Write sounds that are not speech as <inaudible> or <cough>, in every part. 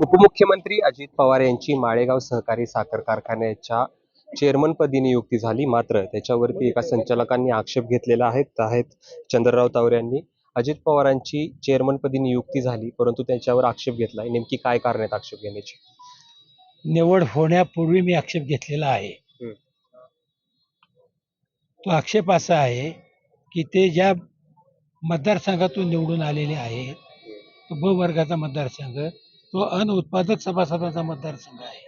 उपमुख्यमंत्री अजित पवार यांची माळेगाव सहकारी साखर कारखान्याच्या चेअरमनपदी नियुक्ती झाली. मात्र त्याच्यावरती एका संचालकांनी आक्षेप घेतलेला आहे. आहेत चंद्रराव तावरे यांनी. अजित पवारांची चेअरमनपदी नियुक्ती झाली परंतु त्यांच्यावर आक्षेप घेतलाय. नेमकी काय कारण आहेत आक्षेप घेण्याची? निवड होण्यापूर्वी मी आक्षेप घेतलेला आहे. तो आक्षेप असा आहे की ते ज्या मतदारसंघातून निवडून आलेले आहेत तो ब वर्गाचा मतदारसंघ तो अनउत्पादक सभासदाचा मतदारसंघ आहे.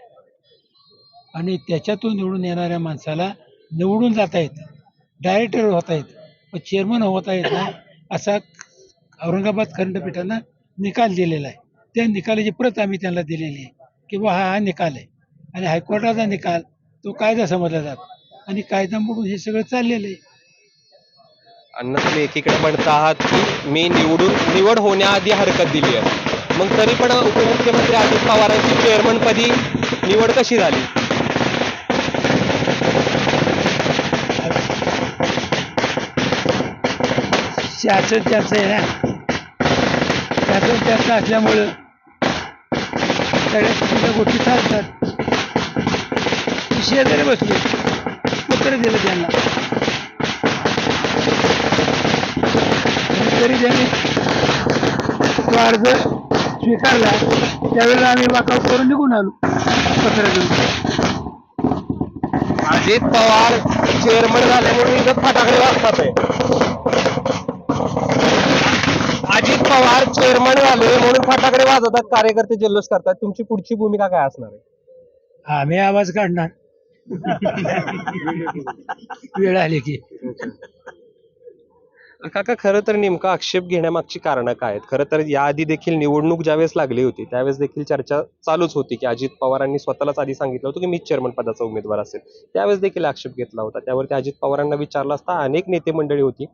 आणि त्याच्यातून निवडून येणाऱ्या माणसाला निवडून जाता येतं. डायरेक्टर होता येतं. व चेअरमन होता येत नाही असा औरंगाबाद खंडपीठानं निकाल दिलेला आहे. त्या निकालाची प्रत आम्ही त्यांना दिलेली आहे की बा हा हा निकाल आहे. आणि हायकोर्टाचा निकाल तो कायदा समजला जातो. आणि कायदा म्हणून हे सगळं चाललेलं आहे. अण्णा तुम्ही एकीकडे म्हणता आहात की मी निवडून निवड होण्याआधी हरकत दिली आहे. मग तरी पण उपमुख्यमंत्री अजित पवारांची चेअरमनपदी निवड कशी झाली? शासन त्याचं आहे ना. शासन त्याचं असल्यामुळं सगळ्या चुकीच्या गोष्टी चालतात. शेजारी बसले. उत्तर दिलं त्यांना. तरी त्यांनी तो अर्ज स्वीकारला त्यावेळेला आम्ही वाकाव करून निघून आलो. पत्र घेऊन अजित पवार चेअरमन झाले म्हणून इथं फटाकडे वाजतात अजित पवार चेअरमन झाले म्हणून फटाकडे वाजवतात कार्यकर्ते जल्लोष करतात. तुमची पुढची भूमिका काय असणार आहे? आम्ही आवाज काढणार. <laughs> वेळ आली की. काका खरं तर नेमका आक्षेप घेण्यामागची कारणं काय आहेत? खरं तर याआधी देखील निवडणूक ज्यावेळेस लागली होती त्यावेळेस देखील चर्चा चालूच होती की अजित पवारांनी स्वतःलाच आधी सांगितलं होतं की मीच चेअरमन पदाचा उमेदवार असेल. त्यावेळेस देखील आक्षेप घेतला होता. त्यावरती अजित पवारांना विचारलं असता अनेक नेते मंडळी होती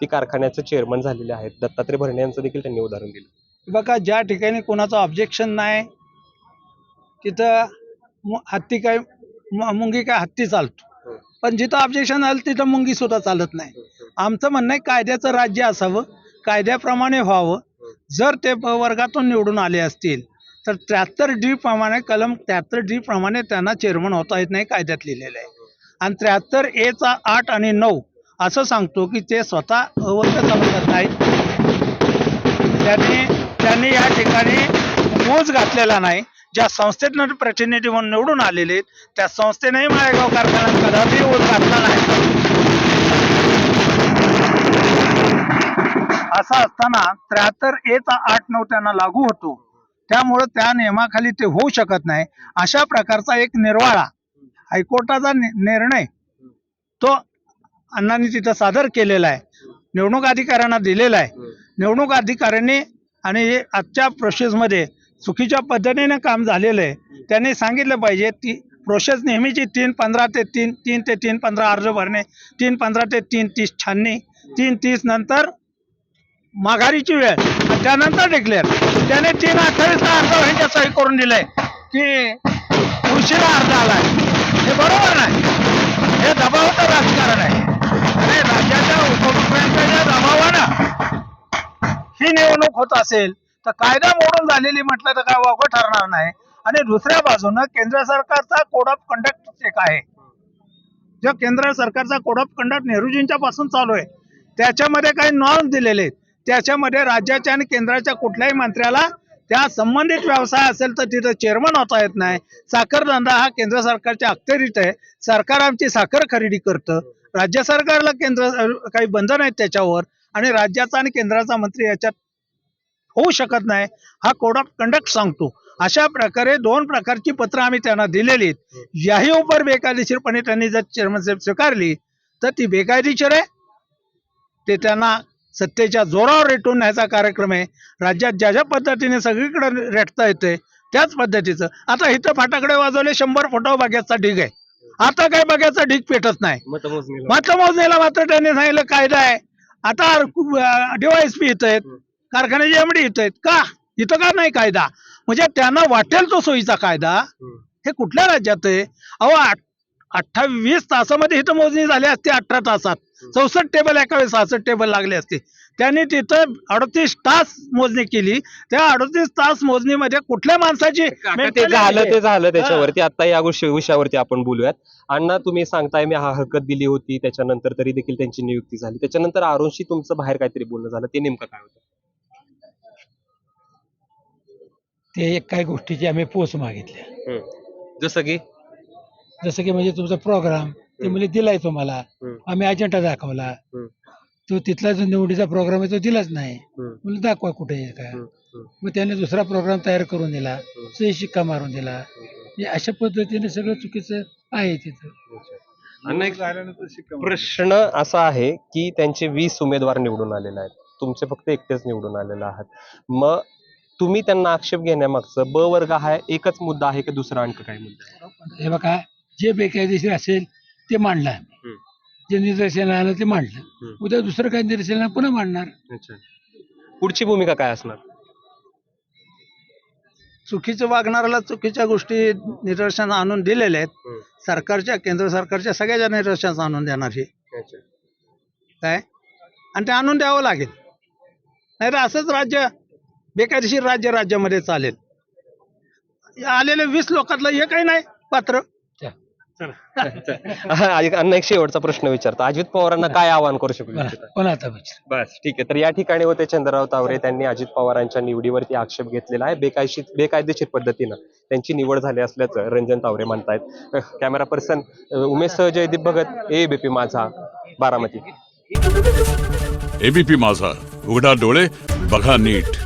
ती कारखान्याचं चेअरमन झालेले आहेत. दत्तात्रय भरणे यांचं देखील त्यांनी उदाहरण दिलं. बघा ज्या ठिकाणी कोणाचं ऑब्जेक्शन नाही तिथं मु- हत्ती काय मु- मुंगी काय हत्ती चालतो. पण जिथं ऑब्जेक्शन आलं तिथं मुंगी सुद्धा चालत नाही. आमचं म्हणणं आहे कायद्याचं राज्य असावं कायद्याप्रमाणे व्हावं. जर ते वर्गातून निवडून आले असतील तर त्र्याहत्तर डी प्रमाणे कलम त्र्याहत्तर डी प्रमाणे त्यांना चेअरमन होता येत नाही कायद्यात लिहिलेलं आहे. आणि त्र्याहत्तर एचा आठ आणि नऊ असं सांगतो की ते स्वतः अवर्ग समजत आहेत. त्यांनी त्यांनी या ठिकाणी मोज घातलेला नाही. ज्या संस्थेतनं प्रतिनिधी म्हणून निवडून आलेले आहेत, त्या संस्थेनेही माळेगाव कारखान्यात कदापि ओझ घातला नाही. असा असताना त्र्याहत्तर एचा आठ नऊ त्यांना लागू होतो. त्यामुळं त्या नियमाखाली ते होऊ शकत नाही. अशा प्रकारचा एक निर्वाळा हायकोर्टाचा नि- निर्णय तो अण्णांनी तिथं सादर केलेला आहे. निवडणूक अधिकाऱ्यांना दिलेला आहे. निवडणूक अधिकाऱ्यांनी आणि आजच्या प्रोसेसमध्ये चुकीच्या पद्धतीने काम झालेलं आहे. त्यांनी सांगितलं पाहिजे ती प्रोसेस नेहमीची तीन पंधरा ते तीन तीन ते तीन पंधरा अर्ज भरणे तीन पंधरा ते तीन तीस छाननी तीन तीस नंतर माघारीची वेळ. त्यानंतर डिक्लेअर त्याने तीन अठ्ठावीसला अर्ज ह्यांच्या सही करून दिलाय की उशिरा अर्ज आलाय. हे बरोबर नाही. हे दबावाचं राजकारण आहे. आणि राज्याच्या उपमुख्यमंत्र्यांच्या दबावानं ही निवडणूक होत असेल तर कायदा मोडून झालेली म्हटलं तर काय वावगं ठरणार नाही. आणि दुसऱ्या बाजूनं केंद्र सरकारचा कोड ऑफ कंडक्ट एक आहे. जो केंद्र सरकारचा कोड ऑफ कंडक्ट नेहरूजींच्या पासून चालू आहे. त्याच्यामध्ये काही नॉर्म दिलेले आहेत. त्याच्यामध्ये राज्याच्या आणि केंद्राच्या कुठल्याही मंत्र्याला त्या संबंधित व्यवसाय असेल तर तिथं चेअरमन होता येत नाही. साखर धंदा हा केंद्र सरकारच्या अखत्यारीत आहे. सरकार आमची साखर खरेदी करतं. राज्य सरकारला केंद्र काही बंधन आहेत त्याच्यावर आणि राज्याचा आणि केंद्राचा मंत्री याच्यात होऊ शकत नाही हा कोड ऑफ कंडक्ट सांगतो. अशा प्रकारे दोन प्रकारची पत्र आम्ही त्यांना दिलेली आहेत याही उपर बेकायदेशीरपणे त्यांनी जर चेअरमनशिप स्वीकारली तर ती बेकायदेशीर आहे. ते त्यांना सत्तेच्या जोरावर रेटून न्यायचा कार्यक्रम आहे. राज्यात ज्या ज्या पद्धतीने सगळीकडे रेटता येते त्याच पद्धतीचं. आता इथं फाटाकडे वाजवले शंभर फुटावर बाग्याचा ढीग आहे. आता काय बाग्याचा ढीग पेटत नाही. मतमोजणीला. मात्र त्यांनी सांगितलं कायदा आहे. आता डीवायएसपी इथं आहेत. कारखान्याचे एमडी इथं आहेत. का? इथं का नाही कायदा? म्हणजे त्यांना वाटेल तो सोयीचा कायदा. हे कुठल्या राज्यात आहे? अहो अठ्ठावीस तासामध्ये इथं मोजणी झाली असती अठरा तासात. चौसष्ट टेबल एका वेळेस सहासष्ट टेबल लागले असते. त्यांनी तिथं अडतीस तास मोजणी केली. त्या अडतीस तास मोजणीमध्ये कुठल्या माणसाची ते झालं? ते झालं त्याच्यावरती. आता या गोष्टी विषयावरती आपण बोलूयात. अण्णा तुम्ही सांगताय मी हा हरकत दिली होती. त्याच्यानंतर तरी देखील त्यांची नियुक्ती झाली. त्याच्यानंतर अरुणशी तुमचं बाहेर काहीतरी बोलणं झालं. ते नेमकं काय होतं? ते एक काही गोष्टीची आम्ही पोच मागितल्या जसं की? जसं की म्हणजे तुमचा प्रोग्राम ते म्हणजे दिलाय तुम्हाला. आम्ही अजेंडा दाखवला. तो तिथला जो निवडीचा प्रोग्राम आहे तो दिलाच नाही. म्हणलं दाखवा कुठे. हम्म. मग त्याने दुसरा प्रोग्राम तयार करून दिला. सही शिक्का मारून दिला. हे अशा पद्धतीने सगळं चुकीचं आहे तिथं. प्रश्न असा आहे की त्यांचे वीस उमेदवार निवडून आलेले आहेत. तुमचे फक्त एकटेच निवडून आलेले आहात. मग तुम्ही त्यांना आक्षेप घेण्यामागचं ब वर्ग हा एकच मुद्दा आहे की दुसरा आणखी काय मुद्दा आहे? हे बघा जे बेकायदेशीर असेल ते मांडलं आम्ही. जे निदर्शन आलं ते मांडलं. उद्या दुसरं काही निदर्शन पुन्हा मांडणार. पुढची भूमिका काय असणार? चुकीचं वागणाऱ्याला चुकीच्या गोष्टी निदर्शन आणून दिलेल्या आहेत. सरकारच्या केंद्र सरकारच्या सगळ्या निदर्शन आणून देणार हे. काय? आणि ते आणून द्यावं लागेल. नाही तर असंच राज्य बेकायदेशीर राज्य राज्यामध्ये चालेल. आलेले वीस लोकातलं हे काही नाही पात्र. हा, एक <laughs> अण्णा एक शेवटचा प्रश्न विचारतो. अजित पवारांना काय आवाहन करू शकतो पण आता विचार. बस ठीक आहे. तर या ठिकाणी होते चंद्रराव तावरे. त्यांनी अजित पवारांच्या निवडीवरती आक्षेप घेतलेला आहे. बेकायशी बेकायदेशीर पद्धतीनं त्यांची निवड झाली असल्याचं रंजन तावरे म्हणतायत. कॅमेरा पर्सन उमेश सह जयदीप भगत एबीपी माझा बारामती. एबीपी माझा. उघडा डोळे बघा नीट.